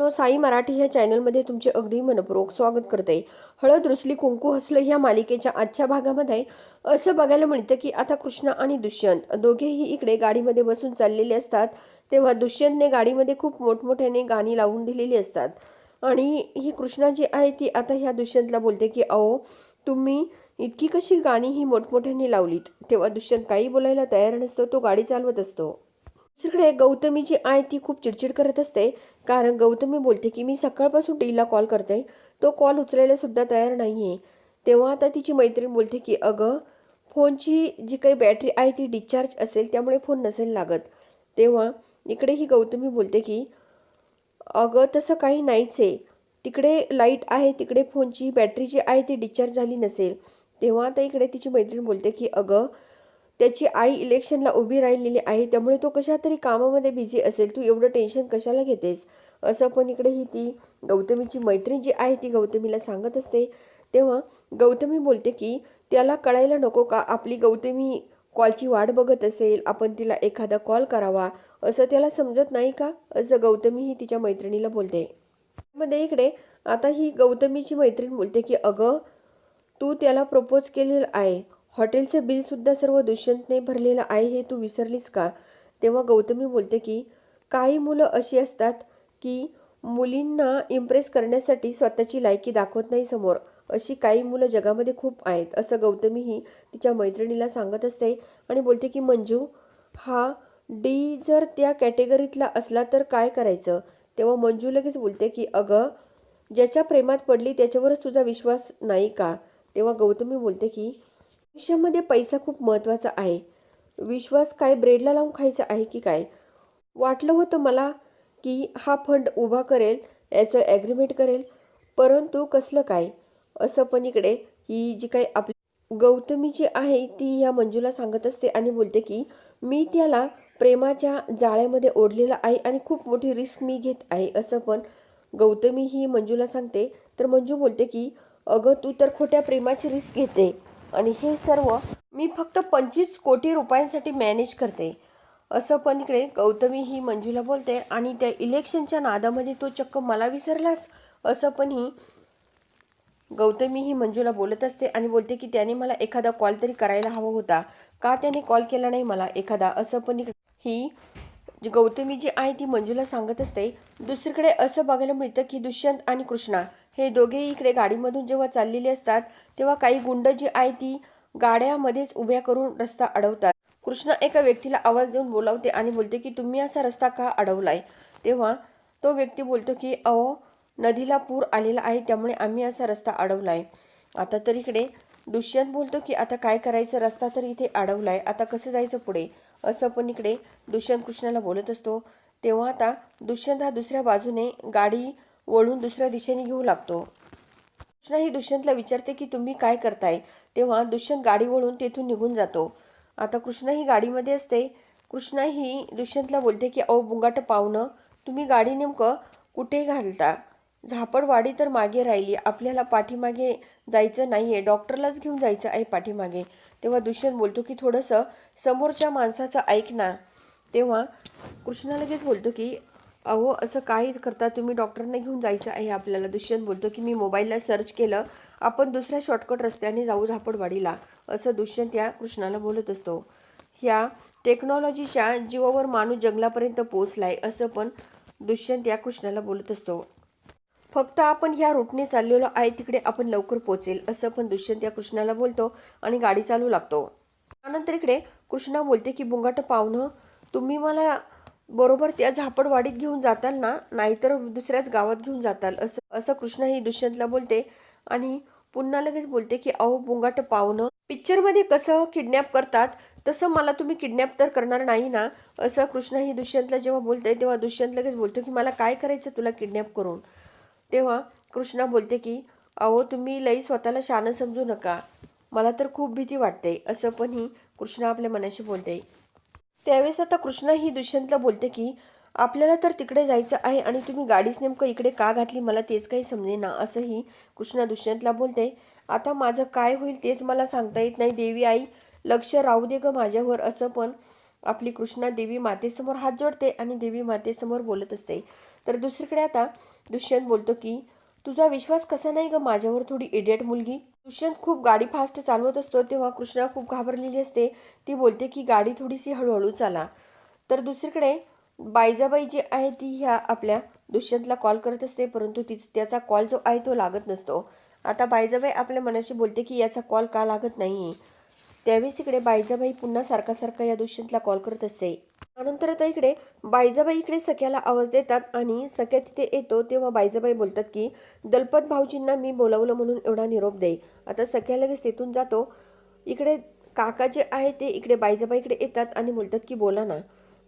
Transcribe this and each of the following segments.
मित्रांनो साई मराठी ह्या चॅनलमध्ये तुमचे अगदी मनपूर्वक स्वागत करते. हळद रुसली कुंकू हसलं ह्या मालिकेच्या आजच्या भागामध्ये असं बघायला मिळतं की आता कृष्णा आणि दुष्यंत दोघेही इकडे गाडीमध्ये बसून चाललेले असतात. तेव्हा दुष्यंतने गाडीमध्ये खूप मोठमोठ्याने गाणी लावून दिलेली असतात. आणि ही कृष्णा जी आहे ती आता ह्या दुष्यंतला बोलते की अहो तुम्ही इतकी कशी गाणी ही मोठमोठ्याने लावलीत? तेव्हा दुष्यंत काही बोलायला तयार नसतो तो गाडी चालवत असतो. दुसरीकडे गौतमी जी आहे ती खूप चिडचिड करत असते. कारण गौतमी बोलते की मी सकाळपासून डीला कॉल करते. तो कॉल उचलायला सुद्धा तयार नाही आहे तेव्हा आता तिची मैत्रीण बोलते की अगं फोनची जी काही बॅटरी आहे ती डिस्चार्ज असेल त्यामुळे फोन नसेल लागत. तेव्हा इकडे ही गौतमी बोलते की अगं तसं काही नाहीच. आहे तिकडे लाइट आहे तिकडे फोनची बॅटरी जी आहे ती डिस्चार्ज झाली नसेल. तेव्हा आता इकडे तिची मैत्रीण बोलते की अगं त्याची आई इलेक्शनला उभी राहिलेली आहे. त्यामुळे तो कशा तरी कामामध्ये बिझी असेल. तू एवढं टेन्शन कशाला घेतेस? असं पण इकडे ही ती गौतमीची मैत्रीण जी आहे ती गौतमीला सांगत असते. तेव्हा गौतमी बोलते की त्याला कळायला नको का? आपली गौतमी कॉलची वाट बघत असेल. आपण तिला एखादा कॉल करावा. असं त्याला समजत नाही का? असं गौतमी ही तिच्या मैत्रिणीला बोलते. मध्ये इकडे आता ही गौतमीची मैत्रीण बोलते की अगं तू त्याला प्रपोज केलेलं आहे. हॉटेलचं बिलसुद्धा सर्व दुष्यंतने भरलेलं आहे हे तू विसरलीस का? तेव्हा गौतमी बोलते की काही मुलं अशी असतात की मुलींना इम्प्रेस करण्यासाठी स्वतःची लायकी दाखवत नाही समोर. अशी काही मुलं जगामध्ये खूप आहेत असं गौतमी ही तिच्या मैत्रिणीला सांगत असते आणि बोलते की मंजू हा डी जर त्या कॅटेगरीतला असला तर काय करायचं? तेव्हा मंजू लगेच बोलते की अगं ज्याच्या प्रेमात पडली त्याच्यावरच तुझा विश्वास नाही का? तेव्हा गौतमी बोलते की आयुष्यामध्ये पैसा खूप महत्त्वाचा आहे. विश्वास काय? ब्रेडला लावून खायचा आहे की काय? वाटलं होतं मला की हा फंड उभा करेल याचं ॲग्रीमेंट करेल परंतु कसलं काय? असं पण इकडे ही जी काही आपली गौतमी जी आहे ती या मंजूला सांगत असते आणि बोलते की मी त्याला प्रेमाच्या जाळ्यामध्ये ओढलेला आहे आणि खूप मोठी रिस्क मी घेत आहे. असं पण गौतमी ही मंजूला सांगते. तर मंजू बोलते की अगं तू तर खोट्या प्रेमाची रिस्क घेते. आणि हे सर्व मी फक्त पंचवीस कोटी रुपयांसाठी मॅनेज करते. असं पण इकडे गौतमी ही मंजूला बोलते आणि त्या इलेक्शनच्या नादामध्ये तो चक्क मला विसरलास असं पण ही गौतमी ही मंजूला बोलत असते आणि बोलते की त्याने मला एखादा कॉल तरी करायला हवा होता. का त्याने कॉल केला नाही मला एखादा? असं पण इकडे ही जी गौतमी जी आहे ती मंजूला सांगत असते. दुसरीकडे असं बघायला मिळतं की दुष्यंत आणि कृष्णा हे दोघेही इकडे गाडीमधून जेव्हा चाललेले असतात तेव्हा काही गुंड जी आहे ती गाड्यामध्येच उभ्या करून रस्ता अडवतात. कृष्णा एका व्यक्तीला आवाज देऊन बोलावते आणि बोलते की तुम्ही असा रस्ता का अडवलाय? तेव्हा तो व्यक्ती बोलतो की अहो नदीला पूर आलेला आहे त्यामुळे आम्ही असा रस्ता अडवलाय. आता तर इकडे दुष्यंत बोलतो की आता काय करायचं? रस्ता तर इथे अडवलाय आता कसं जायचं पुढे? असं पण इकडे दुष्यंत कृष्णाला बोलत असतो. तेव्हा आता दुष्यंत हा दुसऱ्या बाजूने गाडी वळून दुसऱ्या दिशेने घेऊ लागतो. कृष्णा ही दुष्यंतला विचारते की तुम्ही काय करताय? तेव्हा दुष्यंत गाडी वळून तेथून निघून जातो. आता कृष्णा ही गाडीमध्ये असते. कृष्णा ही दुष्यंतला बोलते की अहो बुंगाट पाहुणं तुम्ही गाडी नेमकं कुठे घालता? झापडवाडी तर मागे राहिली. आपल्याला पाठीमागे जायचं नाही आहे डॉक्टरलाच घेऊन जायचं आहे पाठीमागे. तेव्हा दुष्यंत बोलतो की थोडंसं समोरच्या माणसाचं ऐक ना. तेव्हा कृष्णा लगेच बोलतो की अहो असं काहीच करता? तुम्ही डॉक्टरना घेऊन जायचं आहे आपल्याला. दुष्यंत बोलतो की मी मोबाईलला सर्च केलं आपण दुसऱ्या शॉर्टकट रस्त्याने जाऊ झापडवाडीला. असं दुष्यंत या कृष्णाला बोलत असतो. ह्या टेक्नॉलॉजीच्या जीवावर माणूस जंगलापर्यंत पोचलाय असं पण दुष्यंत या कृष्णाला बोलत असतो. फक्त आपण ह्या रूटने चाललेलो आहे तिकडे आपण लवकर पोचेल असं पण दुष्यंत या कृष्णाला बोलतो आणि गाडी चालू लागतो. त्यानंतर इकडे कृष्णा बोलते की बुंगाट पाहुणं तुम्ही मला बरोबर त्या झापडवाडीत घेऊन जाताल ना नाहीतर दुसऱ्याच गावात घेऊन जाताल असं असं कृष्णा ही दुष्यंतला बोलते आणि पुन्हा लगेच बोलते की अहो बुंगाट पाहुणं पिक्चरमध्ये कसं किडनॅप करतात तसं मला तुम्ही किडनॅप तर करणार नाही ना असं कृष्णा ही दुष्यंतला जेव्हा बोलते तेव्हा दुष्यंत लगेच बोलतो की मला काय करायचं तुला किडनॅप करून? तेव्हा कृष्णा बोलते की अहो तुम्ही लई स्वतःला शानं समजू नका. मला तर खूप भीती वाटते असं पण ही कृष्णा आपल्या मनाशी बोलते. त्यावेळेस आता कृष्णा ही दुष्यंतला बोलते की आपल्याला तर तिकडे जायचं आहे आणि तुम्ही गाडीच नेमकं इकडे का घातली? मला तेच काही समजेना असंही कृष्णा दुष्यंतला बोलते. आता माझं काय होईल तेच मला सांगता येत नाही देवी आई. लक्ष राहू दे ग माझ्यावर असं पण आपली कृष्णा देवी मातेसमोर हात जोडते आणि देवी मातेसमोर बोलत असते. तर दुसरीकडे आता दुष्यंत बोलतो की तुझा विश्वास कसा नाही ग माझ्यावर थोडी इडियट मुलगी? दुष्यंत खूप गाडी फास्ट चालवत असतो तेव्हा कृष्णा खूप घाबरलेली असते. ती बोलते की गाडी थोडीशी हळूहळू चाला. तर दुसरीकडे बायजाबाई जी आहे ती ह्या आपल्या दुष्यंतला कॉल करत असते परंतु तिच त्याचा कॉल जो आहे तो लागत नसतो. आता बायजाबाई आपल्या मनाशी बोलते की याचा कॉल का लागत नाही त्यावेळेस इकडे बायजाबाई पुन्हा सारखा सारखा या दुष्यंतला कॉल करत असते. त्यानंतर आता इकडे बायजाबाई इकडे सख्याला आवाज देतात आणि सख्या तिथे येतो तेव्हा बायजाबाई बोलतात की दलपत भाऊजींना मी बोलावलं म्हणून एवढा निरोप दे. आता सख्या लगेच तिथून जातो. इकडे काका जे आहे ते इकडे बायजाबाई इकडे येतात आणि बोलतात की बोला ना.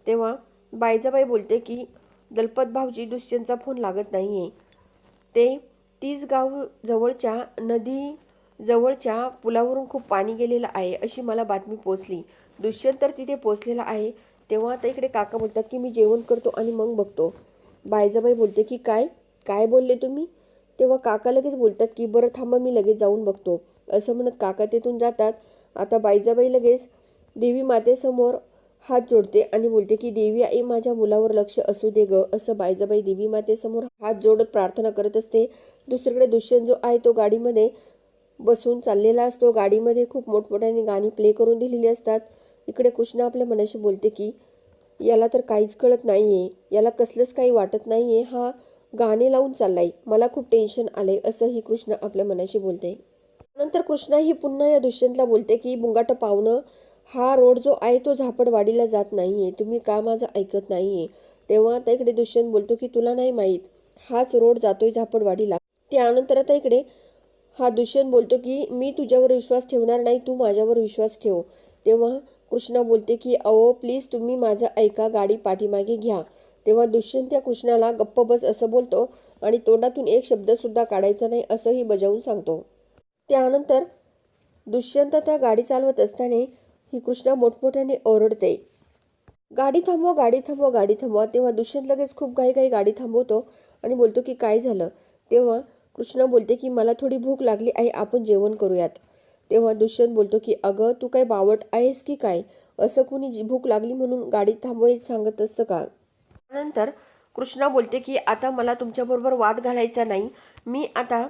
तेव्हा बायजाबाई बोलते की दलपत भाऊजी दुष्यंतचा फोन लागत नाही आहे ते तीच गाव जवळच्या नदी जवळच्या पुलावरून खूप पाणी गेलेलं आहे अशी मला बातमी पोचली. दुष्यंत तर तिथे पोचलेला आहे. तेव्हा आता इकडे काका बोलतात की मी जेवण करतो आणि मग बघतो. बायजाबाई बोलते की काय? काय बोलले तुम्ही? तेव्हा काका लगेच बोलतात की बरं थांबा मी लगेच जाऊन बघतो. असं म्हणत काका तिथून जातात. आता बायजाबाई लगेच देवी मातेसमोर हात जोडते आणि बोलते की देवी आई माझ्या मुलावर लक्ष असू दे ग. असं बायजाबाई देवी मातेसमोर हात जोडत प्रार्थना करत असते. दुसरीकडे दुष्यंत जो आहे तो गाडीमध्ये बसून चाललेला असतो. गाडीमध्ये खूप मोठमोठ्याने गाणी प्ले करून दिलेली असतात. इकडे कृष्ण आपल्या मनाशी बोलते की याला तर काहीच कळत नाही आहे याला कसलंच काही वाटत नाही आहे हा गाणे लावून चाललाय. मला खूप टेन्शन आलंय असंही कृष्ण आपल्या मनाशी बोलते. नंतर कृष्णा ही पुन्हा या दुष्यंतला बोलते की बुंगाट पावणं हा रोड जो आहे तो झापडवाडीला जात नाही आहे तुम्ही का माझं ऐकत नाही आहे तेव्हा आता इकडे दुष्यंत बोलतो की तुला नाही माहीत. हाच रोड जातोय झापडवाडीला. त्यानंतर आता इकडे हा दुष्यंत बोलतो की मी तुझ्यावर विश्वास ठेवणार नाही तू माझ्यावर विश्वास ठेव. तेव्हा कृष्णा बोलते की अहो प्लीज तुम्ही माझं ऐका गाडी पाठीमागे घ्या. तेव्हा दुष्यंत त्या कृष्णाला गप्प बस असं बोलतो आणि तोंडातून एक शब्दसुद्धा काढायचा नाही असंही बजावून सांगतो. त्यानंतर दुष्यंत त्या गाडी चालवत असताना ही कृष्णा मोठमोठ्याने ओरडते. गाडी थांबवा गाडी थांबवा गाडी थांबवा. तेव्हा दुष्यंत लगेच खूप घाई घाई गाडी थांबवतो आणि बोलतो की काय झालं? तेव्हा कृष्णा बोलते की मला थोडी भूक लागली आहे आपण जेवण करूयात. तेव्हा दुष्यंत बोलतो की अगं तू काय बावट आहेस की काय? असं कुणी जी भूक लागली म्हणून गाडी थांबवायला सांगत असतं का? नंतर कृष्णा बोलते की आता मला तुमच्याबरोबर वाद घालायचा नाही. मी आता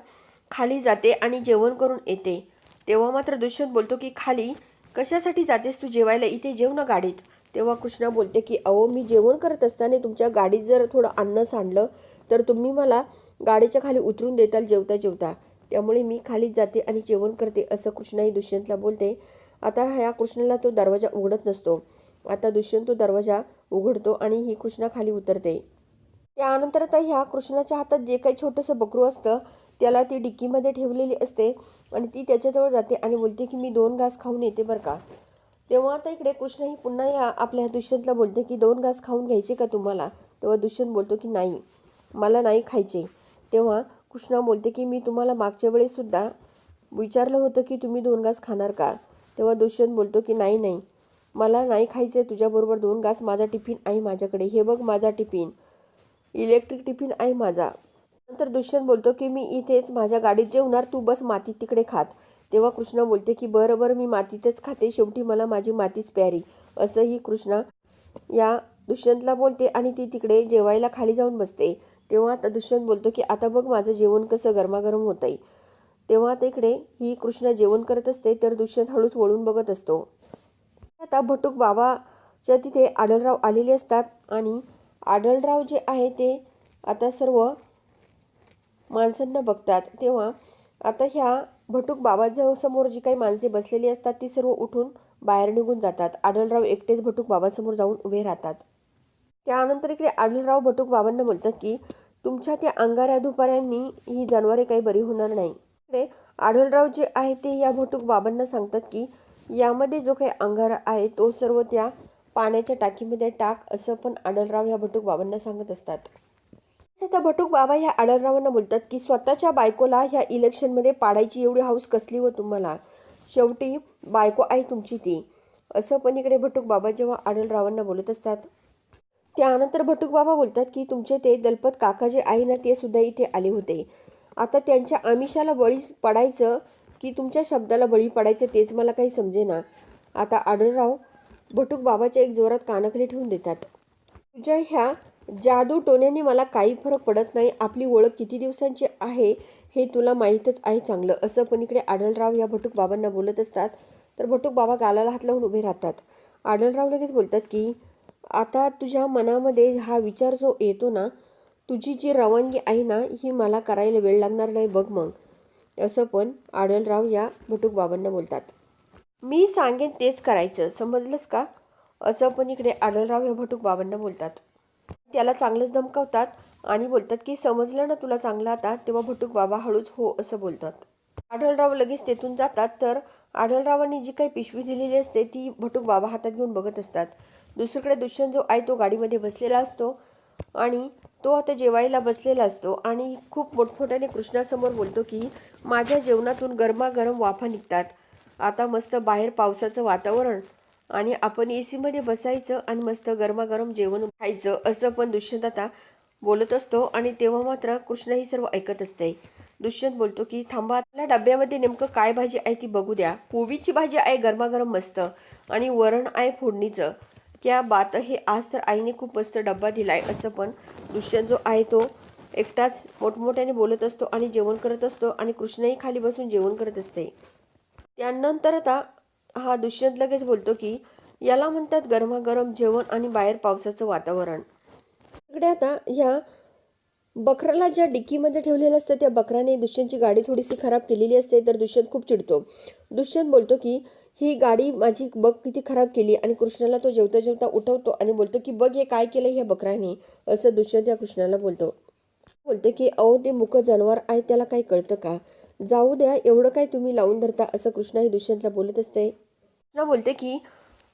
खाली जाते आणि जेवण करून येते. तेव्हा मात्र दुष्यंत बोलतो की खाली? कशासाठी जातेस तू जेवायला? इथे जेव ना गाडीत. तेव्हा कृष्णा बोलते की अहो मी जेवण करत असताना तुमच्या गाडीत जर थोडं अन्न सांडलं तर तुम्ही मला गाडीच्या खाली उतरून देताल जेवता जेवता. त्यामुळे मी खालीच जाते आणि जेवण करते असं कृष्णाही दुष्यंतला बोलते. आता ह्या कृष्णाला तो दरवाजा उघडत नसतो. आता दुष्यंत तो दरवाजा उघडतो आणि ही कृष्णा खाली उतरते. त्यानंतर आता ह्या कृष्णाच्या हातात जे काही छोटंसं बकरू असतं त्याला ती डिक्कीमध्ये ठेवलेली असते आणि ती त्याच्याजवळ जाते आणि बोलते की मी दोन घास खाऊन येते बरं का? तेव्हा आता इकडे कृष्ण ही पुन्हा या आपल्या दुष्यंतला बोलते की दोन घास खाऊन घ्यायचे का तुम्हाला? तेव्हा दुष्यंत बोलतो की नाही. मला नाही खायचे. तेव्हा कृष्णा बोलते की मी तुम्हाला मागच्या वेळेससुद्धा विचारलं होतं की तुम्ही दोन घास खाणार का? तेव्हा दुष्यंत बोलतो की नाही नाही. मला नाही खायचं आहे तुझ्याबरोबर दोन घास. माझा टिफिन आहे माझ्याकडे. हे बघ माझा टिफिन. इलेक्ट्रिक टिफिन आहे माझा. नंतर दुष्यंत बोलतो की मी इथेच माझ्या गाडीत जेवणार. तू बस माती तिकडे खात. तेव्हा कृष्णा बोलते की बरं बरं मी मातीतच खाते. शेवटी मला माझी मातीच प्यारी. असंही कृष्णा या दुष्यंतला बोलते आणि ती तिकडे जेवायला खाली जाऊन बसते. तेव्हा आता दुष्यंत बोलतो की आता बघ माझं जेवण कसं गरमागरम होत आहे तेव्हा तिकडे ही कृष्णा जेवण करत असते तर दुष्यंत हळूच वळून बघत असतो. आता भटूक बाबाच्या तिथे आढळराव आलेले असतात आणि आढळराव जे आहे ते आता सर्व माणसांना बघतात. तेव्हा आता ह्या भटूक बाबाजवळ समोर जी काही माणसे बसलेली असतात ती सर्व उठून बाहेर निघून जातात. आढळराव एकटेच भटूक बाबासमोर जाऊन उभे राहतात. त्यानंतर इकडे आढळराव भटूक बाबांना बोलतात की तुमच्या त्या अंगाऱ्या दुपाऱ्यांनी ही जनावरे काही बरी होणार नाही. इकडे आढळराव जे आहे ते या भटूक बाबांना सांगतात की यामध्ये जो काही अंगारा आहे तो सर्व त्या पाण्याच्या टाकीमध्ये टाक असं पण आढळराव ह्या भटूक बाबांना सांगत असतात. आता भटूक बाबा ह्या आढळरावांना बोलतात की स्वतःच्या बायकोला ह्या इलेक्शनमध्ये पाडायची एवढी हाऊस कसली व तुम्हाला? शेवटी बायको आहे तुमची ती. असं पण इकडे भटूक बाबा जेव्हा आढळरावांना बोलत असतात. त्यानंतर भटूक बाबा बोलतात की तुमचे ते दलपत काका जे आहे ना ते सुद्धा इथे आले होते. आता त्यांच्या आमिषाला बळी पडायचं की तुमच्या शब्दाला बळी पडायचं तेच मला काही समजेना. आता आढळराव भटूक बाबाच्या एक जोरात कानाखाली ठेवून देतात. तुझ्या ह्या जादू टोण्याने मला काही फरक पडत नाही. आपली ओळख किती दिवसांची आहे हे तुला माहीतच आहे चांगलं. असं पण इकडे आढळराव या भटूक बाबांना बोलत असतात. तर भटूक बाबा गालाला हात लावून उभे राहतात. आढळराव लगेच बोलतात की आता तुझ्या मनामध्ये हा विचार जो येतो ना तुझी जी रवानगी आहे ना ही मला करायला वेळ लागणार नाही बघ मग. असं पण आढळराव या भटूक बाबांना बोलतात. मी सांगेन तेच करायचं समजलंस का? असं पण इकडे आढळराव या भटूक बाबांना बोलतात. त्याला चांगलंच धमकावतात आणि बोलतात की समजलं ना तुला चांगलं आता तेव्हा भटूक बाबा हळूच हो असं बोलतात. आढळराव लगेच तेथून जातात तर आढळरावांनी जी काही पिशवी दिलेली असते ती भटूक बाबा हातात घेऊन बघत असतात. दुसरीकडे दुष्यंत जो आहे तो गाडीमध्ये बसलेला असतो आणि तो आता जेवायला बसलेला असतो आणि खूप मोठमोठ्याने कृष्णासमोर बोलतो की माझ्या जेवणातून गरमागरम वाफा निघतात. आता मस्त बाहेर पावसाचं वातावरण आणि आपण ए सीमध्ये बसायचं आणि मस्त गरमागरम जेवण खायचं असं पण दुष्यंत आता बोलत असतो आणि तेव्हा मात्र कृष्ण ही सर्व ऐकत असते. दुष्यंत बोलतो की थांबा आपल्या डब्यामध्ये नेमकं काय भाजी आहे ती बघू द्या. पोवीची भाजी आहे गरमागरम मस्त आणि वरण आहे फोडणीचं. क्या बात हे आज तर आईने खूप मस्त डब्बा आहे असं पण दुष्यंत जो आहे तो एकटाच मोठमोठ्याने बोलत असतो आणि जेवण करत असतो आणि कृष्णही खाली बसून जेवण करत असते. त्यानंतर आता हा दुष्यंत लगेच बोलतो की याला म्हणतात गरमागरम जेवण आणि बाहेर पावसाचं वातावरण. इकडे आता ह्या बकराला ज्या डिक्कीमध्ये ठेवलेलं असतं त्या बकराने दुष्यंतची गाडी थोडीशी खराब केलेली असते तर दुष्यंत खूप चिडतो. दुष्यंत बोलतो की ही गाडी माझी बघ किती खराब केली. आणि कृष्णाला तो जेवता जेवता उठवतो आणि बोलतो की बघ हे काय केलं ह्या बकराने. असं दुष्यंत या कृष्णाला बोलतो. बोलते की अहो ते मुख जनावर आहे त्याला काही कळतं का? जाऊ द्या एवढं काय तुम्ही लावून धरता? असं कृष्णा ही दुष्यंतला बोलत असते. कृष्णा बोलते की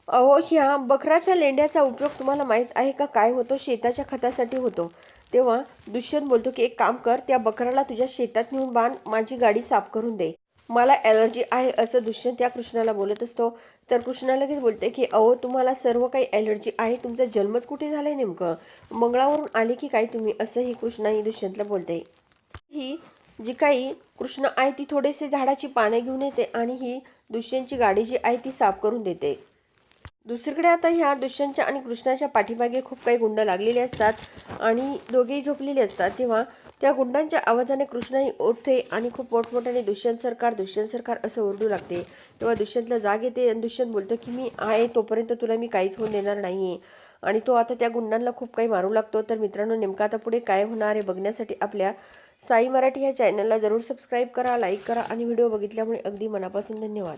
अहो ह्या बकराच्या लेंड्याचा उपयोग तुम्हाला माहीत आहे का? काय होतो? शेताच्या खतासाठी होतो. तेव्हा दुष्यंत बोलतो की एक काम कर त्या बकराला तुझ्या शेतात नेऊन बांध माझी गाडी साफ करून दे. मला ॲलर्जी आहे असं दुष्यंत त्या कृष्णाला बोलत असतो. तर कृष्णा लगेच बोलते की अहो तुम्हाला सर्व काही ॲलर्जी आहे तुमचा जन्मच कुठे झालाय नेमकं? मंगळावरून आले की काय तुम्ही? असंही कृष्णा ही दुष्यंतला बोलते. ही जी काही कृष्ण आहे ती थोडेसे झाडाची पाने घेऊन येते आणि ही दुष्यंतची गाडी जी आहे ती साफ करून देते. दुसरीकडे आता ह्या दुष्यंतच्या आणि कृष्णाच्या पाठीमागे खूप काही गुंड लागलेले असतात आणि दोघेही झोपलेले असतात. तेव्हा त्या गुंडांच्या आवाजाने कृष्णाही उठते आणि खूप मोठमोठ्याने दुष्यंत सरकार दुष्यंत सरकार असं ओरडू लागते. तेव्हा दुष्यंतला जाग येते आणि दुष्यंत बोलतो की मी आहे तोपर्यंत तुला मी काहीच होऊन देणार नाही आहे आणि तो आता त्या गुंडांना खूप काही मारू लागतो. तर मित्रांनो नेमका आता पुढे काय होणार आहे बघण्यासाठी आपल्या साई मराठी या चॅनलला जरूर सबस्क्राईब करा लाईक करा आणि व्हिडिओ बघितल्यामुळे अगदी मनापासून धन्यवाद.